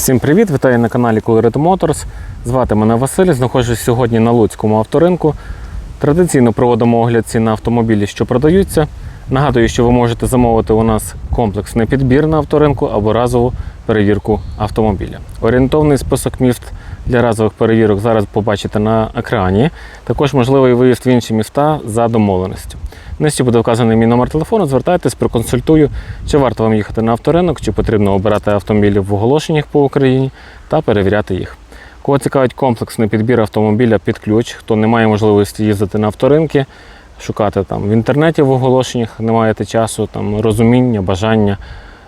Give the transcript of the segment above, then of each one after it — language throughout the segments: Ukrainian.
Всім привіт! Вітаю на каналі Colored Motors. Звати мене Василь. Знаходжусь сьогодні на Луцькому авторинку. Традиційно проводимо огляд цін на автомобілі, що продаються. Нагадую, що ви можете замовити у нас комплексний підбір на авторинку або разову перевірку автомобіля. Орієнтовний список міст для разових перевірок зараз побачите на екрані. Також можливий виїзд в інші міста за домовленістю. Нижче буде вказаний мій номер телефону. Звертайтесь, проконсультую, чи варто вам їхати на авторинок, чи потрібно обирати автомобілі в оголошеннях по Україні та перевіряти їх. Кого цікавить комплексний підбір автомобіля під ключ, хто не має можливості їздити на авторинки, шукати там в інтернеті в оголошеннях, не маєте часу, там розуміння, бажання.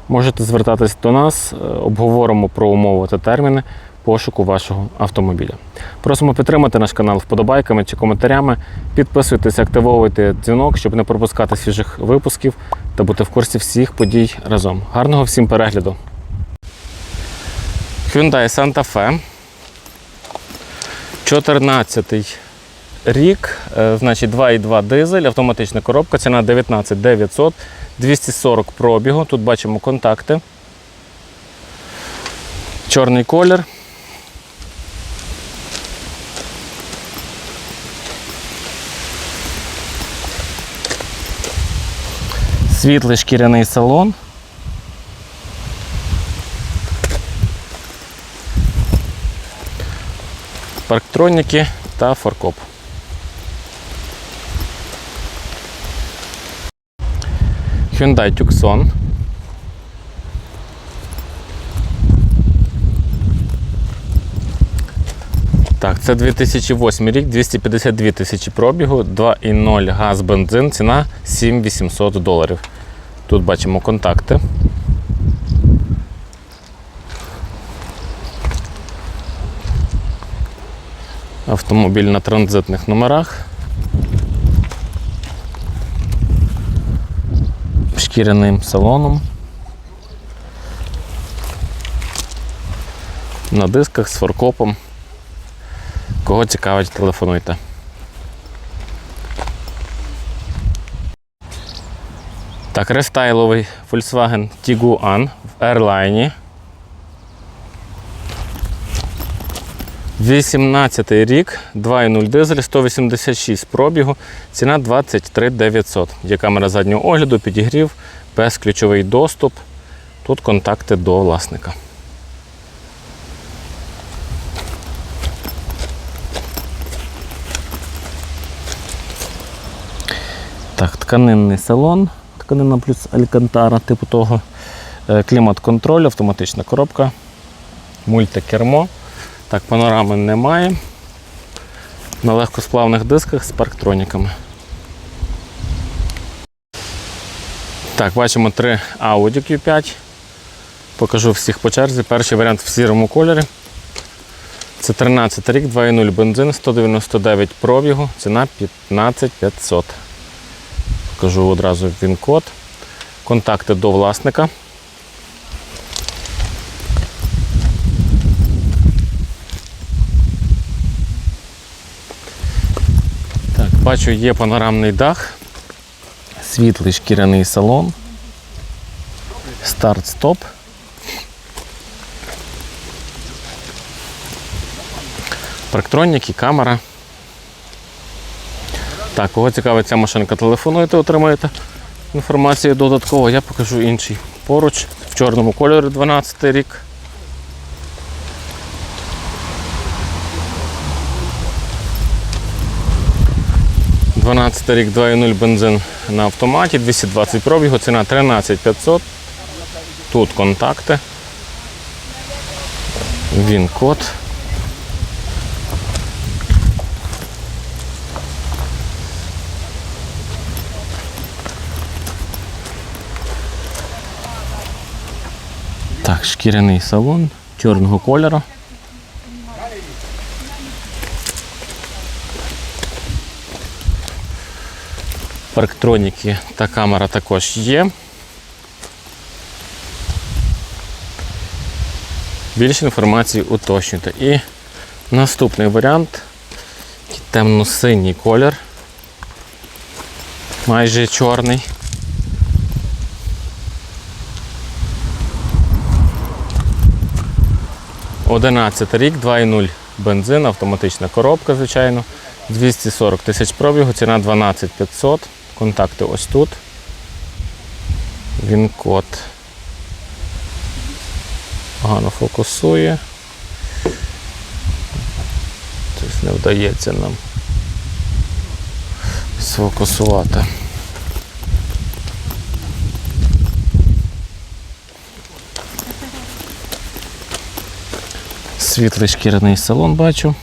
Можете звертатись до нас, е, обговоримо про умови та терміни пошуку вашого автомобіля. Просимо підтримати наш канал вподобайками чи коментарями. Підписуйтесь, активовуйте дзвінок, щоб не пропускати свіжих випусків та бути в курсі всіх подій разом. Гарного всім перегляду! Hyundai Santa Fe. 14 рік, е, значить 2,2 дизель, автоматична коробка, ціна 19 900, 240 пробігу. Тут бачимо контакти. Чорний колір. Світлий шкіряний салон. парктроніки та фаркоп. Hyundai Tucson. Так, це 2008 рік, 252 тисячі пробігу, 2,0 газ бензин, ціна 7800 доларів. Тут бачимо контакти. Автомобіль на транзитних номерах. Шкіряним салоном. На дисках з форкопом. Кого цікавить, телефонуйте. Так, рестайловий Volkswagen Tiguan в Airline. 18 рік, 2,0 дизель, 186 пробігу, ціна 23 900. Є камера заднього огляду, підігрів, безключовий доступ. Тут контакти до власника. Так, тканинний салон, тканина плюс алькантара, типу того. Е, Клімат-контроль, автоматична коробка, мультикермо. Так, панорами немає. На легкосплавних дисках з парктроніками. Так, бачимо три Audi Q5. Покажу всіх по черзі. Перший варіант в сірому кольорі. Це 13 рік, 2,0 бензин, 199 пробігу, ціна 15 500. Покажу одразу він код. Контакти до власника. Так, бачу, є панорамний дах, світлий шкіряний салон, старт-стоп. Парктроніки, камера. Так, кого цікавить ця машинка, телефонуйте, отримаєте інформацію додатково. Я покажу інший поруч в чорному кольорі 12 рік. – 12 рік 2.0 бензин на автоматі, 220 пробігу, ціна 13 500. Тут контакти. Він код. Так, шкіряний салон чорного кольору. Парктроніки та камера також є. Більше інформації уточнюйте. І наступний варіант темно-синій колір, майже чорний. 11 рік, 2,0 бензин, автоматична коробка, звичайно. 240 тисяч пробігу, ціна 12 500. Контакти ось тут. Він код. Погано фокусує. Тобто не вдається нам сфокусувати. Світлий шкіряний салон бачу.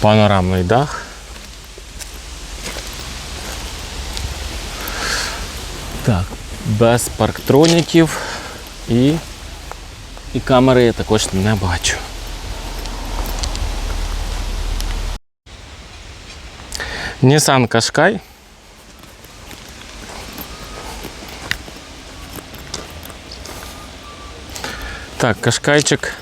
Панорамний дах. Так, без парктроніків і, і камери я також не бачу. Nissan Qashqai. Так, Кашкайчик.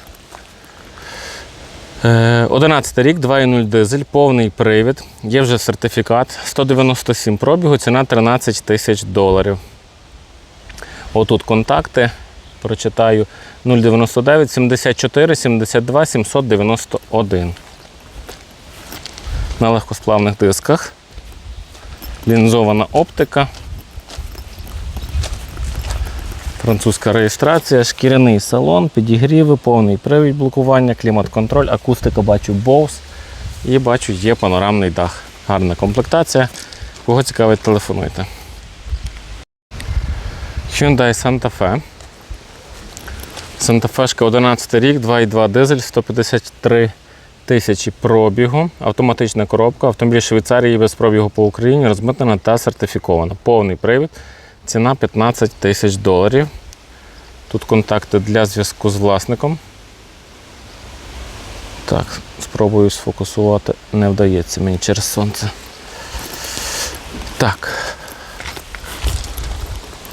Е, 11 рік, 2.0 дизель, повний привід. Є вже сертифікат. 197 пробігу, ціна 13 тисяч доларів. Отут контакти. Прочитаю 099 74 72 791. На легкосплавних дисках. Лінзована оптика. Французька реєстрація, шкіряний салон, підігріви, повний привід блокування, клімат-контроль, акустика бачу Bose і бачу є панорамний дах. Гарна комплектація. Кого цікавить, телефонуйте. Hyundai Santa Fe. Santa Fe 11 рік, 2,2 дизель, 153 тисячі пробігу, автоматична коробка, автомобіль Швейцарії без пробігу по Україні, розмитнена та сертифікована. Повний привід. Ціна 15 тисяч доларів. Тут контакти для зв'язку з власником. Так, спробую сфокусувати. Не вдається мені через сонце. Так.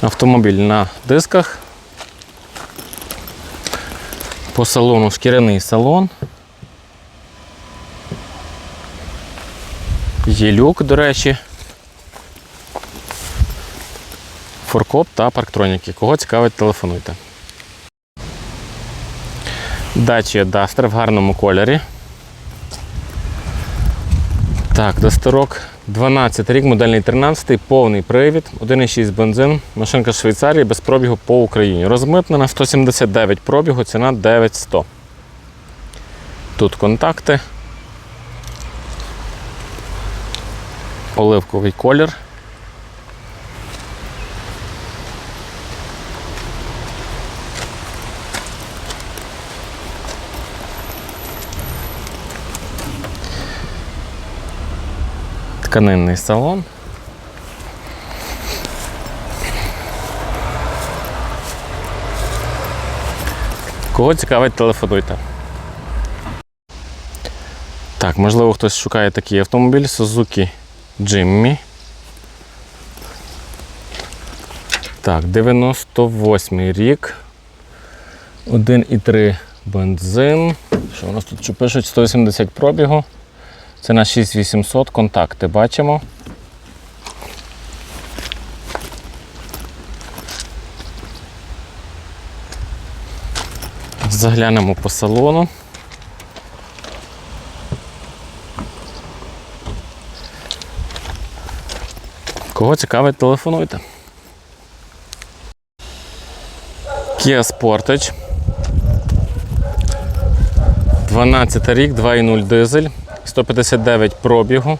Автомобіль на дисках. По салону шкіряний салон. Є люк, до речі. Форкоп та парктроніки. Кого цікавить, телефонуйте. Dacia Duster в гарному кольорі. Так, досторок 12 рік, модельний 13, повний привід, 1,6 бензин, машинка з Швейцарії без пробігу по Україні. Розмитнена 179 пробігу, ціна 9100. Тут контакти. Оливковий колір. Тканинний салон. Кого цікавить, телефонуйте. Так, можливо, хтось шукає такий автомобіль Suzuki Jimmy. Так, 98 рік. 1,3 бензин. Що у нас тут що пишуть? 180 пробігу. Це на 6800 контакти бачимо. Заглянемо по салону. Кого цікавить, телефонуйте. Kia Sportage. 12 рік, 2,0 дизель. 159 пробігу.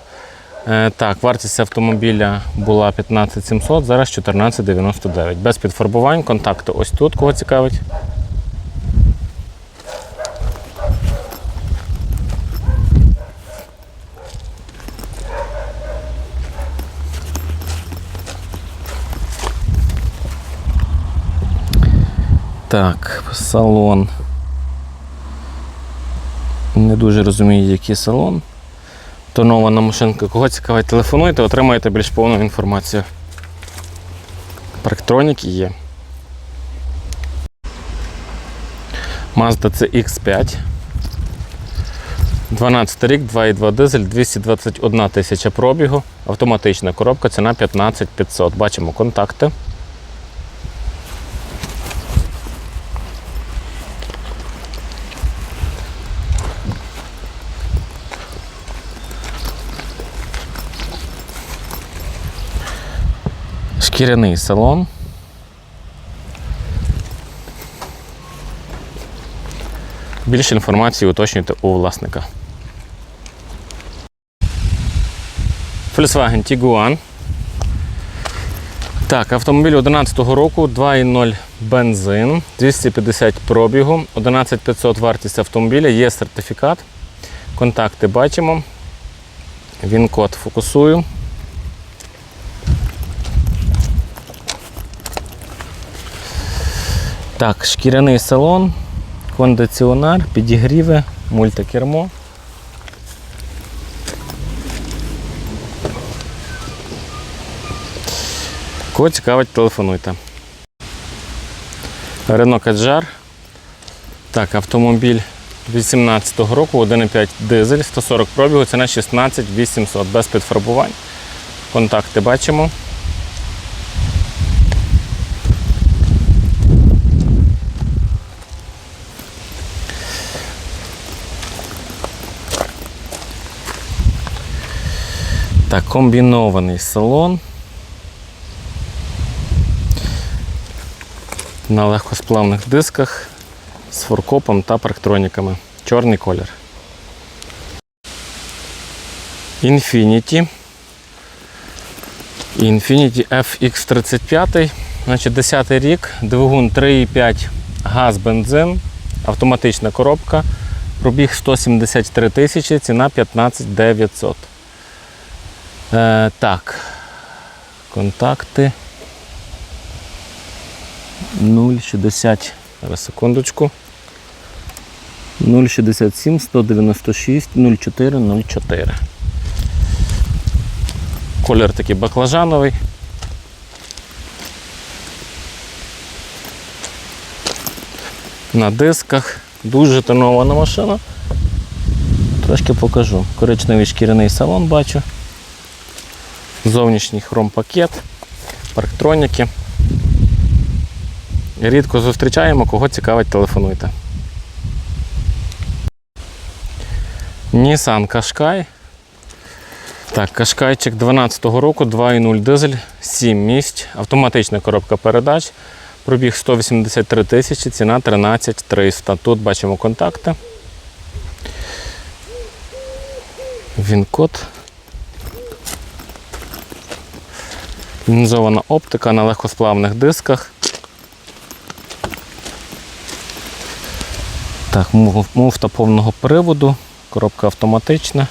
Е, Так, вартість автомобіля була 15 700, зараз 1499. Без підфарбувань, контакти ось тут, кого цікавить. Так, салон. Не дуже розумію, який салон. Тонована машинка. Кого цікавить, телефонуйте, отримаєте більш повну інформацію. Парктроніки є. Mazda CX5. 12 рік, 2,2 дизель, 221 тисяча пробігу, автоматична коробка, ціна 15 500. Бачимо контакти. Шкіряний салон. Більше інформації уточнюйте у власника. Volkswagen Tiguan. Так, автомобіль 2011 року, 2.0 бензин, 250 пробігу, 11500 вартість автомобіля, є сертифікат. Контакти бачимо. Він код фокусую. Так, шкіряний салон, кондиціонер, підігріви, мультикермо. Кого цікавить, телефонуйте. Renault Kadjar. Так, автомобіль 18-го року, 1,5 дизель, 140 пробігу, ціна 16 800 без підфарбувань. Контакти бачимо. Так, комбінований салон. На легкосплавних дисках з форкопом та парктроніками. Чорний колір. Infiniti. Infiniti FX35. Значить, 10 рік, двигун 3,5 газ, бензин, автоматична коробка. Пробіг 173 тисячі, ціна 15 900. Е, так. Контакти. 060. Зараз секундочку. 067 196 04 04. Колір такий баклажановий. На дисках. Дуже тонована машина. Трошки покажу. Коричневий шкіряний салон бачу. Зовнішній хромпакет, парктроніки. Рідко зустрічаємо, кого цікавить, телефонуйте. Nissan Qashqai. Так, Кашкайчик 12-го року, 2.0 дизель, 7 місць, автоматична коробка передач. Пробіг 183 тисячі, ціна 13 300. Тут бачимо контакти. Він-код. Лінзована оптика на легкосплавних дисках. Так, муфта повного приводу, коробка автоматична.